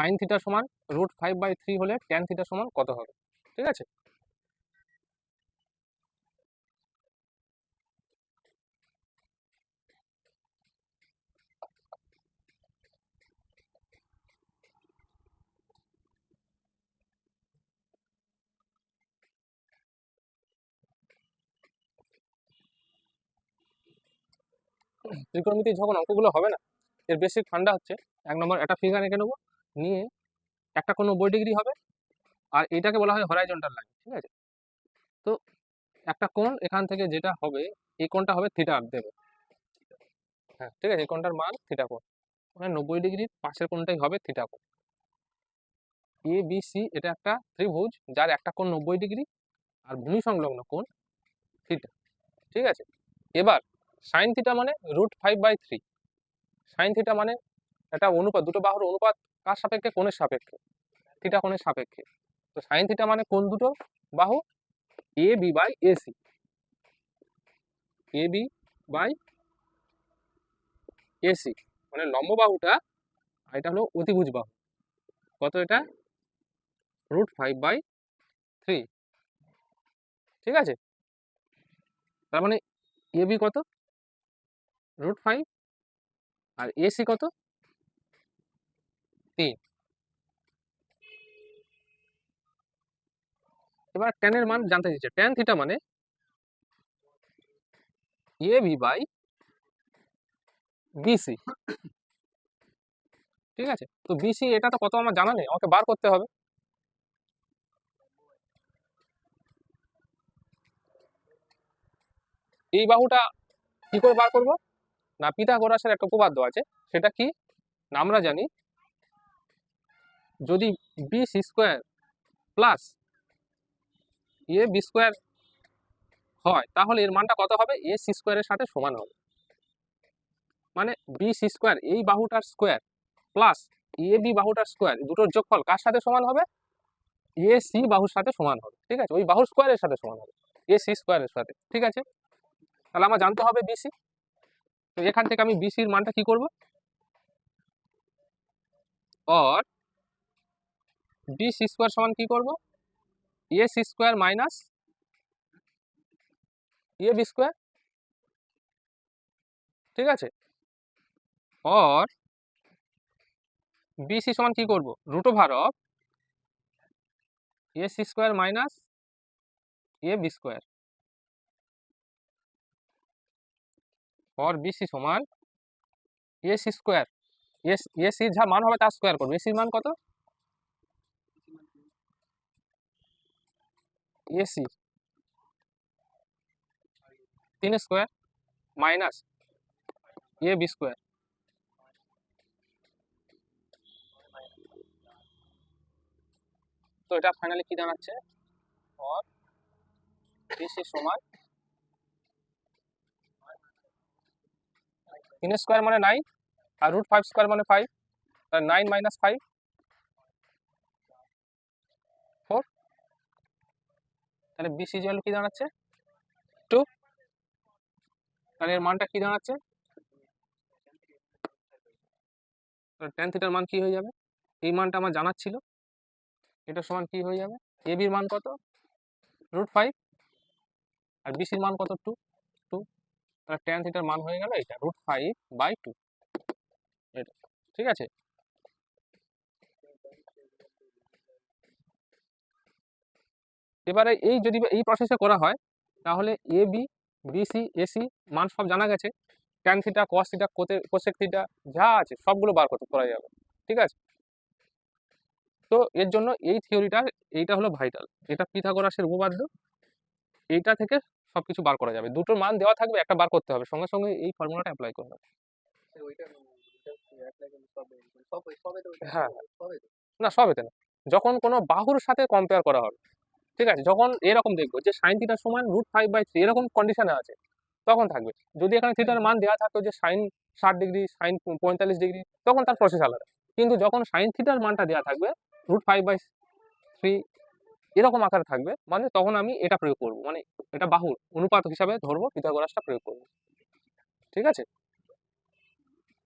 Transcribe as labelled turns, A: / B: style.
A: Sign theta সমান root five by three হলে tan theta সমান কত হবে? ঠিক আছে? ত্রিকোণমিতির যখন অঙ্কগুলো হবে না, এর বেসিক ফান্ডা হচ্ছে, এক নম্বর একটা ফিগার এঁকে নেব। নিয়ে একটা কোনো নব্বই ডিগ্রি হবে আর এটাকে বলা হয় হরাইজন্টাল লাইন ঠিক আছে? তো একটা কোণ এখান থেকে যেটা হবে, এই কোণটা হবে থিটা দেবে হ্যাঁ ঠিক আছে, এই কোণটার মান থিটা কোণ। মানে নব্বই ডিগ্রির পাশের কোণটাই হবে থিটা কোণ। এ বি সি এটা একটা ত্রিভুজ যার একটা কোণ নব্বই ডিগ্রি আর ভূমি সংলগ্ন কোণ থিটা ঠিক আছে? এবার সাইন থিটা মানে root five by three sine theta মানে একটা অনুপাত, দুটো বাহুর অনুপাত কার সাপেক্ষে? কোণের সাপেক্ষে। থিটা কোণের সাপেক্ষে। তো সাইন থিটা মানে কোন দুটো? বাহু A B by AC A B by AC মানে লম্ব বাহুটা, আর এটা হলো অতিভুজ বাহু। কত এটা? রুট ফাইভ বাই থ্রি ঠিক আছে? তার মানে এ বি কত? রুট ফাইভ আর এসি কত? এবার ট্যানের মান জানতে চাইছে। ট্যান থিটা মানে? এ ভি বাই বিসি ঠিক আছে? তো বিসি এটা তো কত আমার জানা নেই, আমাকে বার করতে হবে। এই বাহুটা কি করে বার করব? না পিতা পিথাগোরাসের একটা উপপাদ্য আছে। সেটা কি? না, আমরা জানি। যদি B C square plus A B square হয়, তাহলে এর মানটা কত হবে? এ সি স্কোয়ারের সাথে সমান হবে। মানে বি সি স্কোয়ার এই বাহুটার স্কোয়ার প্লাস এ বি বাহুটার স্কোয়ার দুটোর যোগফল কার সাথে সমান হবে? এ সি বাহুর সাথে সমান হবে, ঠিক আছে? ওই বাহুর স্কোয়ারের সাথে সমান হবে এ সি স্কোয়ারের সাথে, ঠিক আছে? তাহলে আমার জানতে হবে বিসি তো এখান থেকে আমি বিসির মানটা কি করব? অর বি সি স্কোয়ার সমান কি করব? A C square minus A B square ঠিক আছে? অর বিসি সমান কি করব? Root over of A C square minus A B square for BC সমান এসি স্কোয়ার এস এসির যা মান হবে তার স্কোয়ার করব। করবে এসির মান কত? এসি তিন square minus A B square তো এটা ফাইনালি কি দাঁড়াচ্ছে বিসি সমান তিন স্কোয়ার মানে নাইন আর রুট ফাইভ স্কোয়ার মানে five nine minus five four তাহলে বিসি জল কি দাঁড়াচ্ছে? টু তাহলে এর মানটা কি দাঁড়াচ্ছে? টেন থিটার মান কি হয়ে যাবে? এই মানটা আমার জানার ছিল। এটা সমান কি হয়ে যাবে? এ বির মান কত? রুট ফাইভ আর বিসির মান কত? টু টু তাহলে টেন থিটার মান হয়ে গেল এটা রুট ফাইভ বাই টু এটা। ঠিক আছে? এবারে এই যদি এই প্রসেসে করা হয় তাহলে এ বি বিসি এসি মান সব জানা গেছে। Tan theta cos theta cosec theta যা আছে সবগুলো বার করতে করা যাবে। ঠিক আছে? তো এর জন্য এই থিওরিটা এইটা হলো ভাইটাল এটা পিথাগোরাসের উপপাদ্য। এইটা থেকে সব কিছু বার করা যাবে। দুটোর মান দেওয়া থাকবে একটা বার করতে হবে। সঙ্গে সঙ্গে এই ফর্মুলাটা অ্যাপ্লাই করবে। হ্যাঁ না সব এতে না যখন কোনো বাহুর সাথে কম্পেয়ার করা হবে ঠিক আছে? যখন এরকম দেখব যে সাইন থিটার সমান রুট ফাইভ বাই থ্রি এরকম কন্ডিশনে আছে, তখন থাকবে। যদি এখানে থিটার মান দেওয়া থাকতো যে সাইন ষাট ডিগ্রি সাইন পঁয়তাল্লিশ ডিগ্রি তখন তার প্রসেস আলাদা। কিন্তু যখন সাইন থিটার মানটা দেওয়া থাকবে রুট ফাইভ বাই থ্রি এরকম আকারে থাকবে মানে তখন আমি এটা প্রয়োগ করব। মানে এটা বাহুর অনুপাত হিসাবে ধরবো পিথাগোরাসটা প্রয়োগ করব। ঠিক আছে?